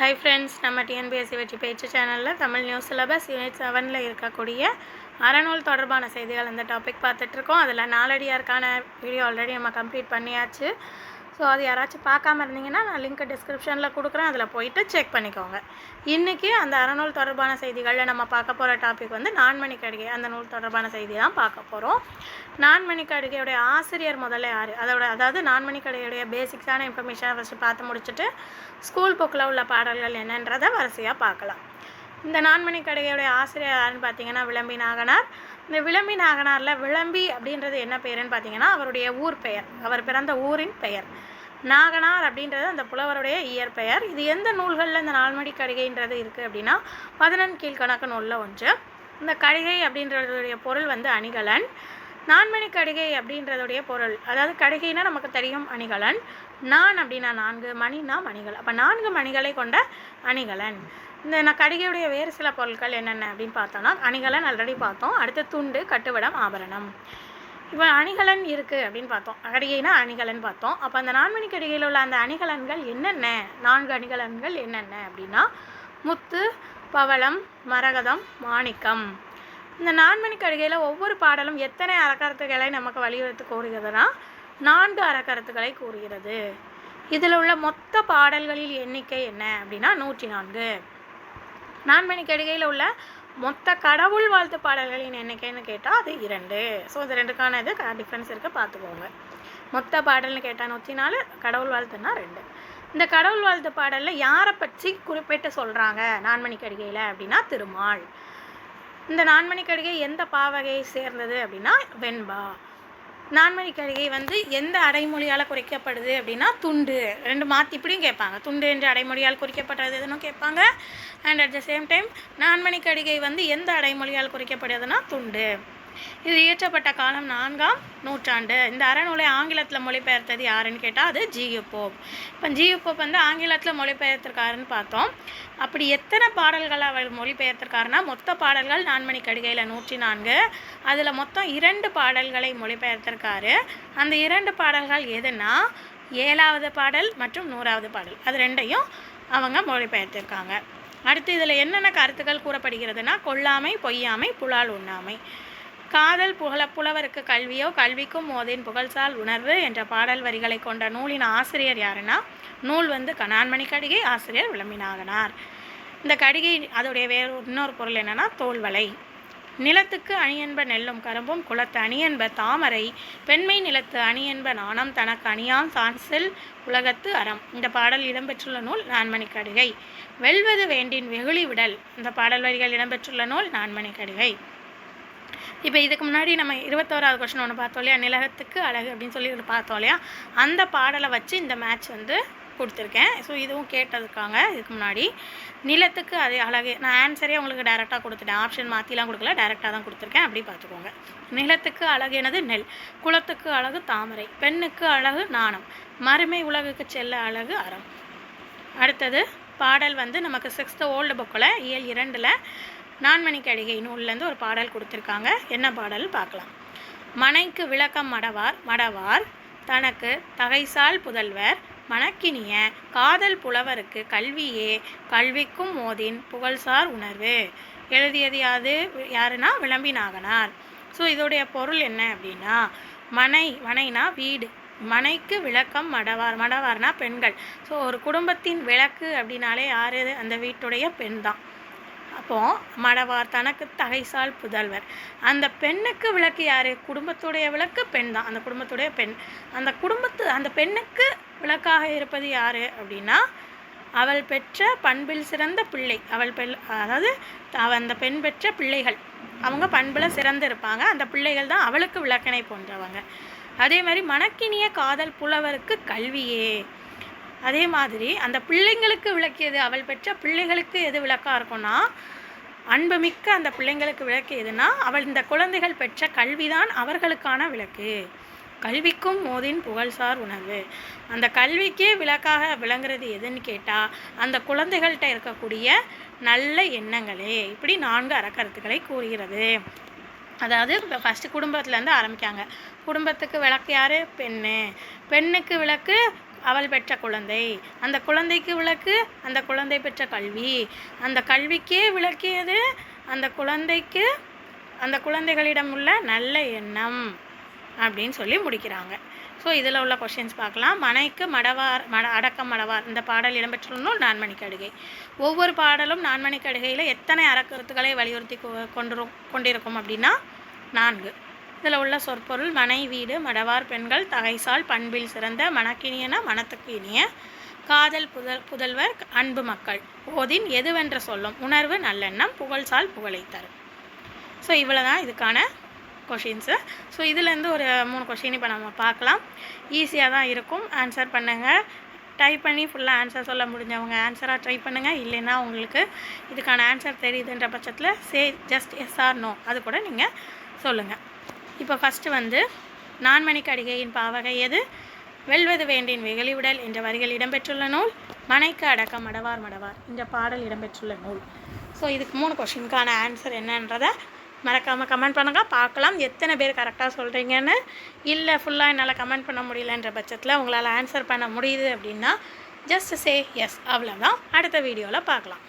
Hi friends நம்ம TNPSC வெற்றி பேச்சு சேனலில் தமிழ் நியூஸ் சிலபஸ் யூனிட் செவனில் இருக்கக்கூடிய அறநூல் தொடர்பான செய்திகள் அந்த டாபிக் பார்த்துட்ருக்கோம் அதில் நாலடியாருக்கான வீடியோ ஆல்ரெடி நம்ம கம்ப்ளீட் பண்ணியாச்சு. ஸோ அது யாராச்சும் பார்க்காம இருந்தீங்கன்னா நான் லிங்க் டிஸ்கிரிப்ஷனில் கொடுக்குறேன். அதில் போயிட்டு செக் பண்ணிக்கோங்க. இன்றைக்கி அந்த அறநூல் தொடர்பான செய்திகளில் நம்ம பார்க்க போகிற டாபிக் வந்து நான்மணி கடிகை அந்த நூல் தொடர்பான செய்தி தான் பார்க்க போகிறோம் நான்மணி கடிகையுடைய ஆசிரியர் முதல்ல யார்? அதோட அதாவது நான்மணி கடிகையுடைய பேசிக்ஸான இன்ஃபர்மேஷனை ஃபஸ்ட்டு பார்த்து முடிச்சுட்டு ஸ்கூல் புக்கில் உள்ள பாடல்கள் என்னன்றதை வரிசையாக பார்க்கலாம். இந்த நான்மணி கடுகையுடைய ஆசிரியர் யாருன்னு பார்த்தீங்கன்னா விளம்பி நாகனார். இந்த விளம்பி நாகனாரில் விளம்பி அப்படின்றது என்ன பெயருன்னு பார்த்தீங்கன்னா அவருடைய ஊர் பெயர். அவர் பிறந்த ஊரின் பெயர். நாகனார் அப்படின்றது அந்த புலவருடைய இயற்பெயர். இது எந்த நூல்களில் இந்த நால்மடி கடிகைன்றது இருக்குது அப்படின்னா பதினெண் கீழ்கணக்கு நூலில் ஒன்று. இந்த கடிகை அப்படின்றதுடைய பொருள் வந்து அணிகலன். நான்மணி கடிகை அப்படின்றதுடைய பொருள். அதாவது கடிகைனா நமக்கு தெரியும் அணிகலன். நான் அப்படின்னா நான்கு மணினா மணிகள். அப்போ நான்கு மணிகளை கொண்ட அணிகலன். இந்த நான் கடிகையுடைய வேறு சில பொருட்கள் என்னென்ன அப்படின்னு பார்த்தோன்னா அணிகலன் ஆல்ரெடி பார்த்தோம். அடுத்து துண்டு கட்டுவிடம் ஆபரணம். இப்போ அணிகலன் இருக்குது அப்படின்னு பார்த்தோம். கடிகைனா அணிகலன் பார்த்தோம். அப்போ அந்த நான்மணி கடிகையில் உள்ள அந்த அணிகலன்கள் என்னென்ன? நான்கு அணிகலன்கள் என்னென்ன அப்படின்னா முத்து பவளம் மரகதம் மாணிக்கம். இந்த நான்மணி கடிகையில் ஒவ்வொரு பாடலும் எத்தனை அறக்கருத்துக்களை நமக்கு வலியுறுத்தி கூறுகிறதுனா நான்கு அறக்கருத்துக்களை கூறுகிறது. இதில் உள்ள மொத்த பாடல்களில் எண்ணிக்கை என்ன அப்படின்னா நூற்றி நான்கு. நான்மணி கடிகையில் உள்ள மொத்த கடவுள் வாழ்த்து பாடல்களின் எண்ணிக்கைன்னு கேட்டால் அது இரண்டு. ஸோ இது ரெண்டுக்கான இது டிஃப்ரென்ஸ் இருக்குது பார்த்துக்கோங்க. மொத்த பாடல்னு கேட்டால் நூற்றி நாலு கடவுள் வாழ்த்துனா ரெண்டு. இந்த கடவுள் வாழ்த்து பாடலில் யாரை பற்றி குறிப்பிட்டு சொல்கிறாங்க நான்மணி கடிகையில் அப்படின்னா திருமால். இந்த நான்மணி கடிகை எந்த பாவகையை சேர்ந்தது அப்படின்னா வெண்பா. நான்மணி கடிகை வந்து எந்த அடைமொழியால் குறிக்கப்படுது அப்படின்னா துண்டு. ரெண்டு மாற்றி இப்படியும் கேட்பாங்க. துண்டு என்ற அடைமொழியால் குறிக்கப்பட்டது எதுனும் கேட்பாங்க. And at the same time Nanmani கடிகை வந்து எந்த அடைமொழியால் குறிக்கப்படுதுன்னா துண்டு. இது இயற்றப்பட்ட காலம் நான்காம் நூற்றாண்டு. இந்த அறநூலை ஆங்கிலத்தில் மொழிபெயர்த்தது யாருன்னு கேட்டால் அது G U. Pope G U வந்து ஆங்கிலத்தில் மொழிபெயர்த்திருக்காருன்னு பார்த்தோம். அப்படி எத்தனை பாடல்கள் அவர் மொழிபெயர்த்திருக்காருன்னா மொத்த பாடல்கள் நான்மணி கடிகையில் நூற்றி நான்கு. அதில் மொத்தம் இரண்டு பாடல்களை மொழிபெயர்த்திருக்காரு. அந்த இரண்டு பாடல்கள் எதுனா ஏழாவது பாடல் மற்றும் நூறாவது பாடல். அது ரெண்டையும் அவங்க மொழிபெயர்த்திருக்காங்க. அடுத்து இதில் என்னென்ன கருத்துக்கள் கூறப்படுகிறதுனா கொல்லாமை பொய்யாமை புலால் உண்ணாமை. காதல் புகழ புலவருக்கு கல்வியோ கல்விக்கும் மோதின் புகழ்சால் உணர்வு என்ற பாடல் வரிகளை கொண்ட நூலின் ஆசிரியர் யாருன்னா நூல் வந்து கணான்மணி கடிகை ஆசிரியர் விளம்பினாகனார் இந்த கடிகை அதோடைய வேறு இன்னொரு பொருள் என்னென்னா தோல்வலை நிலத்துக்கு அணியன்ப நெல்லும் கரும்பும் குளத்து அணியன்ப தாமரை. பெண்மை நிலத்து அணியன்ப நாணம் தனக்கு அணியாம் சான்சில் உலகத்து அறம். இந்த பாடல் இடம்பெற்றுள்ள நூல் நான்மணி கடுகை. வெல்வது வேண்டின் வெகுளி விடல். இந்த பாடல் வரிகள் இடம்பெற்றுள்ள நூல் நான்மணி கடிகை. இப்போ இதுக்கு முன்னாடி நம்ம இருபத்தோராவது கொஸ்டின் ஒன்று பார்த்தோம் இல்லையா? நிலகத்துக்கு அழகு அப்படின்னு சொல்லி ஒன்று பார்த்தோம் இல்லையா? அந்த பாடலை வச்சு இந்த மேட்ச் வந்து கொடுத்துருக்கேன். ஸோ இதுவும் கேட்டதுக்காங்க இதுக்கு முன்னாடி நிலத்துக்கு அது அழகு. நான் ஆன்சரே உங்களுக்கு டைரெக்டாக கொடுத்துட்டேன். ஆப்ஷன் மாற்றிலாம் கொடுக்கல டைரெக்டாக தான் கொடுத்துருக்கேன். அப்படி பார்த்துக்கோங்க. நிலத்துக்கு அழகு எனது நெல் குளத்துக்கு அழகு தாமரை பெண்ணுக்கு அழகு நாணம் மறுமை உலகுக்கு செல்ல அழகு அறம். அடுத்தது பாடல் வந்து நமக்கு சிக்ஸ்த்து ஓல்டு புக்கில் இயல் இரண்டில் நான்மணி கடிகை நூல்லேருந்து ஒரு பாடல் கொடுத்துருக்காங்க. என்ன பாடல்? பார்க்கலாம். மனைக்கு விளக்கம் மடவார் மடவார் தனக்கு தகைசால் புதல்வர் மணக்கினிய காதல் புலவருக்கு கல்வியே கல்விக்கும் மோதின் புகழ்சார் உணர்வு. எழுதியது யாது? யாருன்னா? விளம்பினாகனார் ஸோ இதோடைய பொருள் என்ன அப்படின்னா மனை மனைனா வீடு. மனைக்கு விளக்கம் மடவார். மடவார்னா பெண்கள். ஸோ ஒரு குடும்பத்தின் விளக்கு அப்படின்னாலே யார்? அந்த வீட்டுடைய பெண் தான் இருப்போம் மடவார் தனக்கு தகைசால் புதல்வர். அந்த பெண்ணுக்கு விளக்கு யார்? குடும்பத்துடைய விளக்கு பெண் தான். அந்த குடும்பத்துடைய பெண். அந்த குடும்பத்து அந்த பெண்ணுக்கு விளக்காக இருப்பது யார் அப்படின்னா அவள் பெற்ற பண்பில் சிறந்த பிள்ளை. அவள் பெண் அதாவது அந்த பெண் பெற்ற பிள்ளைகள். அவங்க பண்பில் சிறந்து இருப்பாங்க. அந்த பிள்ளைகள் தான் அவளுக்கு விளக்கணை போன்றவங்க. அதே மாதிரி மணக்கினிய காதல் புலவருக்கு கல்வியே. அதே மாதிரி அந்த பிள்ளைங்களுக்கு விளக்கியது அவள் பெற்ற பிள்ளைகளுக்கு எது விளக்காக இருக்கும்னா அன்புமிக்க அந்த பிள்ளைங்களுக்கு விளக்கு எதுனா அவள் இந்த குழந்தைகள் பெற்ற கல்விதான் அவர்களுக்கான விளக்கு. கல்விக்கும் மோதின் புகழ்சார் உணர்வு. அந்த கல்விக்கே விளக்காக விளங்குறது எதுன்னு கேட்டால் அந்த குழந்தைகள்கிட்ட இருக்கக்கூடிய நல்ல எண்ணங்களே. இப்படி நான்கு அறக்கருத்துக்களை கூறுகிறது. அதாவது இப்போ ஃபஸ்ட்டு குடும்பத்துலேருந்து ஆரம்பிக்காங்க. குடும்பத்துக்கு விளக்கு யார்? பெண்ணு. பெண்ணுக்கு விளக்கு அவள் பெற்ற குழந்தை. அந்த குழந்தைக்கு விளக்கு அந்த குழந்தை பெற்ற கல்வி. அந்த கல்விக்கே விளக்கியது அந்த குழந்தைக்கு அந்த குழந்தைகளிடம் உள்ள நல்ல எண்ணம் அப்படின்னு சொல்லி முடிக்கிறாங்க. ஸோ இதில் உள்ள கொஷின்ஸ் பார்க்கலாம். மனைக்கு மடவார் மட அடக்கம் மடவார். இந்த பாடல் இடம்பெற்றுள்ள நான்மணி கடுகை ஒவ்வொரு பாடலும் நான்மணி கடுகையில் எத்தனை அறக்கருத்துக்களை வலியுறுத்தி கொ- கொண்டிருக்கும் அப்படின்னா நான்கு. இதில் உள்ள சொற்பொருள் மனை வீடு மடவார் பெண்கள் தகைசால் பண்பில் சிறந்த மணக்கினியன மனத்துக்கு இனிய காதல் புதல் புதல்வர் அன்பு மக்கள். ஓதின் எதுவென்ற சொல்லும்? உணர்வு நல்லெண்ணம் புகழ்சால் புகழை தரும் ஸோ இவ்வளோ தான் இதுக்கான கொஷின்ஸு ஸோ இதுலேருந்து ஒரு மூணு கொஷின் இப்போ நம்ம பார்க்கலாம். ஈஸியாக தான் இருக்கும். ஆன்சர் பண்ணுங்கள் டைப் பண்ணி ஃபுல்லாக ஆன்சர் சொல்ல முடிஞ்சவங்க ஆன்சராக ட்ரை பண்ணுங்கள் இல்லைன்னா உங்களுக்கு இதுக்கான ஆன்சர் தெரியுதுன்ற பட்சத்தில் say just yes or no அது கூட நீங்கள் சொல்லுங்கள் இப்போ ஃபஸ்ட்டு வந்து நான்மணி கடிகையின் பாவகை எது? வெல்வது வேண்டின் வெகுளிவிடல் என்ற வரிகள் இடம்பெற்றுள்ள நூல். மனைக்கு அடக்கம் மடவார் மடவார் இந்த பாடல் இடம்பெற்றுள்ள நூல். ஸோ இதுக்கு மூணு கொஷினுக்கான ஆன்சர் என்னன்றதை மறக்காமல் கமெண்ட் பண்ணுங்கள் பார்க்கலாம். எத்தனை பேர் கரெக்டாக சொல்கிறீங்கன்னு இல்லை ஃபுல்லாக என்னால் கமெண்ட் பண்ண முடியலன்ற பட்சத்தில் உங்களால் ஆன்சர் பண்ண முடியுது அப்படின்னா ஜஸ்ட் சே எஸ் அவ்வளோதான் அடுத்த வீடியோவில் பார்க்கலாம்.